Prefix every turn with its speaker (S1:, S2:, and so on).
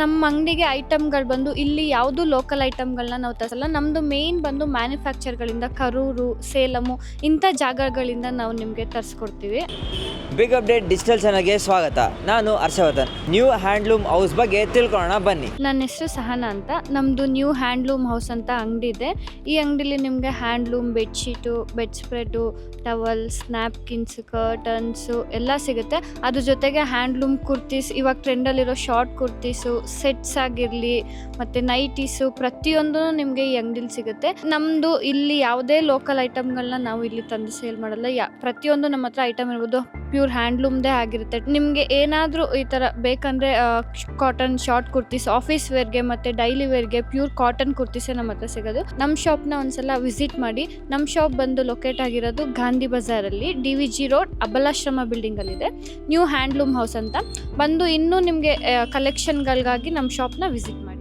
S1: ನಮ್ಮ ಅಂಗಡಿಗೆ ಐಟಮ್ಗಳು ಬಂದು ಇಲ್ಲಿ ಯಾವುದು ಲೋಕಲ್ ಐಟಮ್ಗಳನ್ನ ನಾವು ತರಿಸಲ್ಲ. ನಮ್ಮದು ಮೇಯ್ನ್ ಬಂದು ಮ್ಯಾನುಫ್ಯಾಕ್ಚರ್ಗಳಿಂದ ಕರೂರು ಸೇಲಮು ಇಂಥ ಜಾಗಗಳಿಂದ ನಾವು ನಿಮಗೆ ತರಿಸ್ಕೊಡ್ತೀವಿ.
S2: ಬಿಗ್ ಅಪ್ಡೇಟ್ ಡಿಜಿಟಲ್ ಚಾನಲ್ಗೆ ಸ್ವಾಗತ. ನಾನು ಹರ್ಷವರ್ಧನ್. ನ್ಯೂ ಹ್ಯಾಂಡ್ಲೂಮ್ ಹೌಸ್ ಬಗ್ಗೆ ತಿಳ್ಕೊಳ್ಳೋಣ ಬನ್ನಿ.
S1: ನನ್ನ ಹೆಸರು ಸಹನಾ ಅಂತ. ನಮ್ಮದು ನ್ಯೂ ಹ್ಯಾಂಡ್ಲೂಮ್ ಹೌಸ್ ಅಂತ ಅಂಗಡಿ ಇದೆ. ಈ ಅಂಗಡಿಲಿ ನಿಮಗೆ handloom bedsheet bed spread towels napkins curtains ಎಲ್ಲ ಸಿಗುತ್ತೆ. ಅದ್ರ ಜೊತೆಗೆ ಹ್ಯಾಂಡ್ಲೂಮ್ ಕುರ್ತೀಸ್ ಇವಾಗ ಟ್ರೆಂಡಲ್ಲಿರೋ ಶಾರ್ಟ್ ಕುರ್ತೀಸು ಸೆಟ್ಸ್ ಆಗಿರಲಿ, ಮತ್ತು ನೈಟೀಸು ಪ್ರತಿಯೊಂದು ನಿಮಗೆ ಈ ಅಂಗಡಿಲಿ ಸಿಗುತ್ತೆ. ನಮ್ಮದು ಇಲ್ಲಿ ಯಾವುದೇ ಲೋಕಲ್ ಐಟಮ್ಗಳನ್ನ ನಾವು ಇಲ್ಲಿ ತಂದು ಸೇಲ್ ಮಾಡಲ್ಲ. ಯಾ, ಪ್ರತಿಯೊಂದು ನಮ್ಮ ಹತ್ರ ಐಟಮ್ ಇರ್ಬೋದು. ಪ್ಯೂರ್ ಹ್ಯಾಂಡ್ಲೂಮ್ದೇ ಆಗಿರುತ್ತೆ. ನಿಮಗೆ ಏನಾದರೂ ಈ ಥರ ಬೇಕಂದರೆ ಕಾಟನ್ ಶಾರ್ಟ್ ಕುರ್ತೀಸ್ ಆಫೀಸ್ ವೇರ್ಗೆ ಮತ್ತು ಡೈಲಿ ವೇರ್ಗೆ ಪ್ಯೂರ್ ಕಾಟನ್ ಕುರ್ತೀಸೇ ನಮ್ಮ ಹತ್ರ ಸಿಗೋದು. ನಮ್ಮ ಶಾಪ್ನ ಒಂದ್ಸಲ ವಿಸಿಟ್ ಮಾಡಿ ನಮ್ಮ ಶಾಪ್ ಬಂದು ಲೊಕೇಟ್ ಆಗಿರೋದು Gandhi ಬಜಾರಲ್ಲಿ D V G road Abalashrama ಬಿಲ್ಡಿಂಗಲ್ಲಿದೆ new handloom house ಅಂತ. ಬಂದು ಇನ್ನೂ ನಿಮಗೆ ಕಲೆಕ್ಷನ್ಗಳಿಗಾಗಿ ನಮ್ಮ ಶಾಪ್ನ ವಿಸಿಟ್ ಮಾಡಿ.